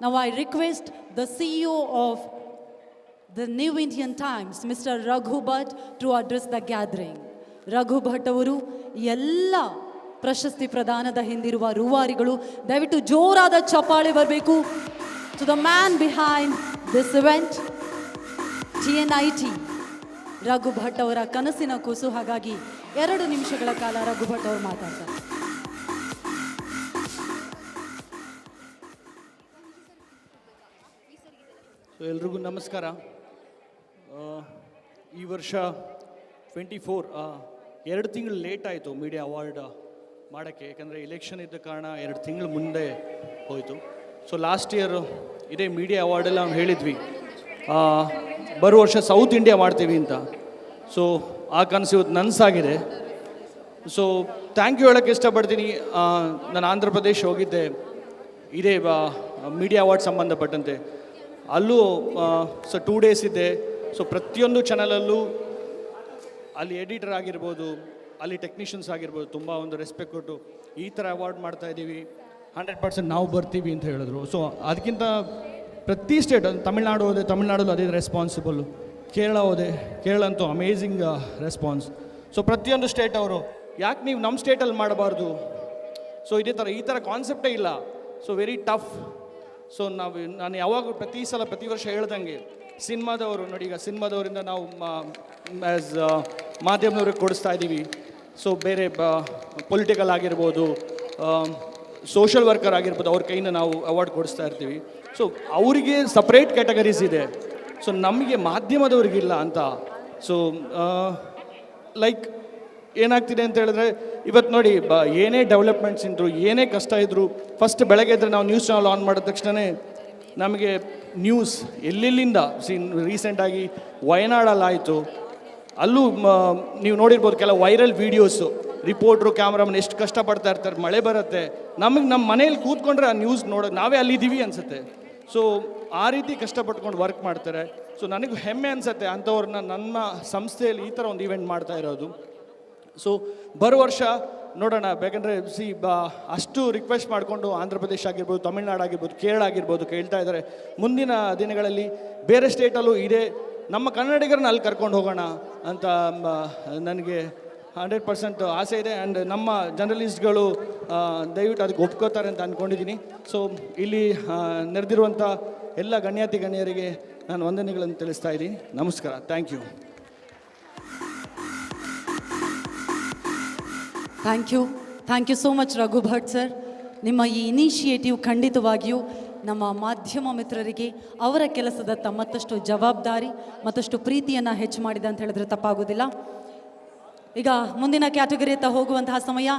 Now I request the CEO of the New Indian Times, Mr. Raghu Bhatt, to address the gathering. Raghu Bhat ಅವರು ಎಲ್ಲ ಪ್ರಶಸ್ತಿ ಪ್ರದಾನದ ಹಿಂದಿರುವ ರೂವಾರಿಗಳು ದಯವಿಟ್ಟು ಜೋರಾದ ಚಪ್ಪಾಳೆ ಬರಬೇಕು to the man behind this event T N I T Raghu Bhat ಅವರ ಕನಸಿನ ಕೂಸು ಹಾಗಾಗಿ ಎರಡು ನಿಮಿಷಗಳ ಕಾಲ ರಘು ಭಟ್ ಅವರು ಮಾತಾಡ್ತಾರೆ ಸೊ ಎಲ್ರಿಗೂ ನಮಸ್ಕಾರ. ಈ ವರ್ಷ ಟ್ವೆಂಟಿ ಫೋರ್ ಎರಡು ತಿಂಗಳು ಲೇಟ್ ಆಯಿತು ಮೀಡಿಯಾ ಅವಾರ್ಡ್ ಮಾಡೋಕ್ಕೆ. ಯಾಕಂದರೆ ಎಲೆಕ್ಷನ್ ಇದ್ದ ಕಾರಣ ಎರಡು ತಿಂಗಳು ಮುಂದೆ ಹೋಯಿತು. ಸೊ ಲಾಸ್ಟ್ ಇಯರ್ ಇದೇ ಮೀಡಿಯಾ ಅವಾರ್ಡೆಲ್ಲ ನಾವು ಹೇಳಿದ್ವಿ. ಬರೋ ವರ್ಷ ಸೌತ್ ಇಂಡಿಯಾ ಮಾಡ್ತೀವಿ ಅಂತ. ಸೊ ಆ ಕನಸು ಇವತ್ತು ನನಸಾಗಿದೆ. ಸೊ ಥ್ಯಾಂಕ್ ಯು ಹೇಳೋಕ್ಕೆ ಇಷ್ಟಪಡ್ತೀನಿ. ನಾನು ಆಂಧ್ರ ಪ್ರದೇಶ್ ಹೋಗಿದ್ದೆ. ಇದೇ ಮೀಡಿಯಾ ಅವಾರ್ಡ್ ಸಂಬಂಧಪಟ್ಟಂತೆ. ಅಲ್ಲೂ ಸೊ ಟೂ ಡೇಸ್ ಇದೆ. ಸೊ ಪ್ರತಿಯೊಂದು ಚಾನಲಲ್ಲೂ ಅಲ್ಲಿ ಎಡಿಟರ್ ಆಗಿರ್ಬೋದು, ಅಲ್ಲಿ ಟೆಕ್ನಿಷಿಯನ್ಸ್ ಆಗಿರ್ಬೋದು, ತುಂಬ ಒಂದು ರೆಸ್ಪೆಕ್ಟ್ ಕೊಟ್ಟು ಈ ಥರ ಅವಾರ್ಡ್ ಮಾಡ್ತಾ ಇದ್ದೀವಿ. ಹಂಡ್ರೆಡ್ ಪರ್ಸೆಂಟ್ ನಾವು ಬರ್ತೀವಿ ಅಂತ ಹೇಳಿದ್ರು. ಸೊ ಅದಕ್ಕಿಂತ ಪ್ರತಿ ಸ್ಟೇಟ್ ತಮಿಳ್ನಾಡು ಹೋದೆ, ತಮಿಳ್ನಾಡಲ್ಲೂ ಅದೇ ರೆಸ್ಪಾನ್ಸಿಬಲ್ ಕೇರಳ ಹೋದೆ, ಕೇರಳ ಅಂತೂ ಅಮೇಝಿಂಗ್ ರೆಸ್ಪಾನ್ಸ್ ಸೊ ಪ್ರತಿಯೊಂದು ಸ್ಟೇಟ್ ಅವರು, ಯಾಕೆ ನೀವು ನಮ್ಮ ಸ್ಟೇಟಲ್ಲಿ ಮಾಡಬಾರ್ದು? ಸೊ ಇದೇ ಥರ ಈ ಥರ ಕಾನ್ಸೆಪ್ಟೇ ಇಲ್ಲ. ಸೊ ವೆರಿ ಟಫ್ ಸೊ ನಾವು ನಾನು ಯಾವಾಗ ಪ್ರತಿ ಸಲ ಪ್ರತಿ ವರ್ಷ ಹೇಳ್ದಂಗೆ, ಸಿನಿಮಾದವರು ನೋಡಿ, ಈಗ ಸಿನಿಮಾದವರಿಂದ ನಾವು ಆ್ಯಸ್ ಮಾಧ್ಯಮದವ್ರಿಗೆ ಕೊಡಿಸ್ತಾ ಇದ್ದೀವಿ. ಸೊ ಬೇರೆ ಪೊಲಿಟಿಕಲ್ ಆಗಿರ್ಬೋದು ಸೋಷಲ್ ವರ್ಕರ್ ಆಗಿರ್ಬೋದು, ಅವ್ರ ಕೈಯಿಂದ ನಾವು ಅವಾರ್ಡ್ ಕೊಡಿಸ್ತಾ ಇರ್ತೀವಿ. ಸೊ ಅವರಿಗೆ ಸಪ್ರೇಟ್ ಕ್ಯಾಟಗರೀಸ್ ಇದೆ. ಸೊ ನಮಗೆ ಮಾಧ್ಯಮದವ್ರಿಗಿಲ್ಲ ಅಂತ. ಸೊ ಲೈಕ್ ಏನಾಗ್ತಿದೆ ಅಂತ ಹೇಳಿದ್ರೆ ಇವತ್ತು ನೋಡಿ, ಬ, ಏನೇ ಡೆವಲಪ್ಮೆಂಟ್ಸ್ ಇದ್ರು, ಏನೇ ಕಷ್ಟ ಇದ್ದರು ಫಸ್ಟ್ ಬೆಳಗ್ಗೆ ಇದ್ದರೆ ನಾವು ನ್ಯೂಸ್ ಚಾನಲ್ ಆನ್ ಮಾಡಿದ ತಕ್ಷಣವೇ ನಮಗೆ ನ್ಯೂಸ್ ಎಲ್ಲೆಲ್ಲಿಂದ? ಸಿ ರೀಸೆಂಟಾಗಿ ವಯನಾಡಲ್ಲಾಯಿತು ಅಲ್ಲೂ ನೀವು ನೋಡಿರ್ಬೋದು ಕೆಲವು ವೈರಲ್ ವೀಡಿಯೋಸು ರಿಪೋರ್ಟ್ರು ಕ್ಯಾಮ್ರಾಮನ್ ಎಷ್ಟು ಕಷ್ಟಪಡ್ತಾ ಇರ್ತಾರೆ, ಮಳೆ ಬರುತ್ತೆ. ನಮಗೆ ನಮ್ಮ ಮನೇಲಿ ಕೂತ್ಕೊಂಡ್ರೆ ಆ ನ್ಯೂಸ್ ನೋಡೋ, ನಾವೇ ಅಲ್ಲಿದ್ದೀವಿ ಅನಿಸುತ್ತೆ. ಸೊ ಆ ರೀತಿ ಕಷ್ಟಪಟ್ಕೊಂಡು ವರ್ಕ್ ಮಾಡ್ತಾರೆ. ಸೊ ನನಗೂ ಹೆಮ್ಮೆ ಅನಿಸುತ್ತೆ ಅಂಥವ್ರನ್ನ, ನನ್ನ ಸಂಸ್ಥೆಯಲ್ಲಿ ಈ ಥರ ಒಂದು ಇವೆಂಟ್ ಮಾಡ್ತಾ ಇರೋದು. ಸೊ ಬರೋ ವರ್ಷ ನೋಡೋಣ. ಬೇಕಂದರೆ ಸಿ ಬ, ಅಷ್ಟು ರಿಕ್ವೆಸ್ಟ್ ಮಾಡಿಕೊಂಡು ಆಂಧ್ರ ಪ್ರದೇಶ ಆಗಿರ್ಬೋದು, ತಮಿಳ್ನಾಡು ಆಗಿರ್ಬೋದು, ಕೇರಳ ಆಗಿರ್ಬೋದು ಕೇಳ್ತಾ ಇದ್ದಾರೆ. ಮುಂದಿನ ದಿನಗಳಲ್ಲಿ ಬೇರೆ ಸ್ಟೇಟಲ್ಲೂ ಇದೆ, ನಮ್ಮ ಕನ್ನಡಿಗರನ್ನ ಅಲ್ಲಿ ಕರ್ಕೊಂಡು ಹೋಗೋಣ ಅಂತ ನನಗೆ ಹಂಡ್ರೆಡ್ ಪರ್ಸೆಂಟ್ ಆಸೆ ಇದೆ. ಆ್ಯಂಡ್ ನಮ್ಮ ಜರ್ನಲಿಸ್ಟ್ಗಳು ದಯವಿಟ್ಟು ಅದಕ್ಕೆ ಒಪ್ಕೋತಾರೆ ಅಂತ ಅಂದ್ಕೊಂಡಿದ್ದೀನಿ ಸೊ ಇಲ್ಲಿ ನೆರೆದಿರುವಂಥ ಎಲ್ಲ ಗಣ್ಯಾತಿ ಗಣ್ಯರಿಗೆ ನಾನು ವಂದನೆಗಳನ್ನು ತಿಳಿಸ್ತಾ ಇದ್ದೀನಿ. ನಮಸ್ಕಾರ. Thank you thank you thank you so much Raghu Bhat sir ನಿಮ್ಮ ಈ ಇನಿಷಿಯೇಟಿವ್ ಖಂಡಿತವಾಗಿಯೂ ನಮ್ಮ ಮಾಧ್ಯಮ ಮಿತ್ರರಿಗೆ ಅವರ ಕೆಲಸದತ್ತ ಮತ್ತಷ್ಟು ಜವಾಬ್ದಾರಿ, ಮತ್ತಷ್ಟು ಪ್ರೀತಿಯನ್ನು ಹೆಚ್ಚು ಮಾಡಿದೆ ಅಂತ ಹೇಳಿದ್ರೆ ತಪ್ಪಾಗೋದಿಲ್ಲ. ಈಗ ಮುಂದಿನ ಕ್ಯಾಟಗರಿಯತ್ತ ಹೋಗುವಂತಹ ಸಮಯ.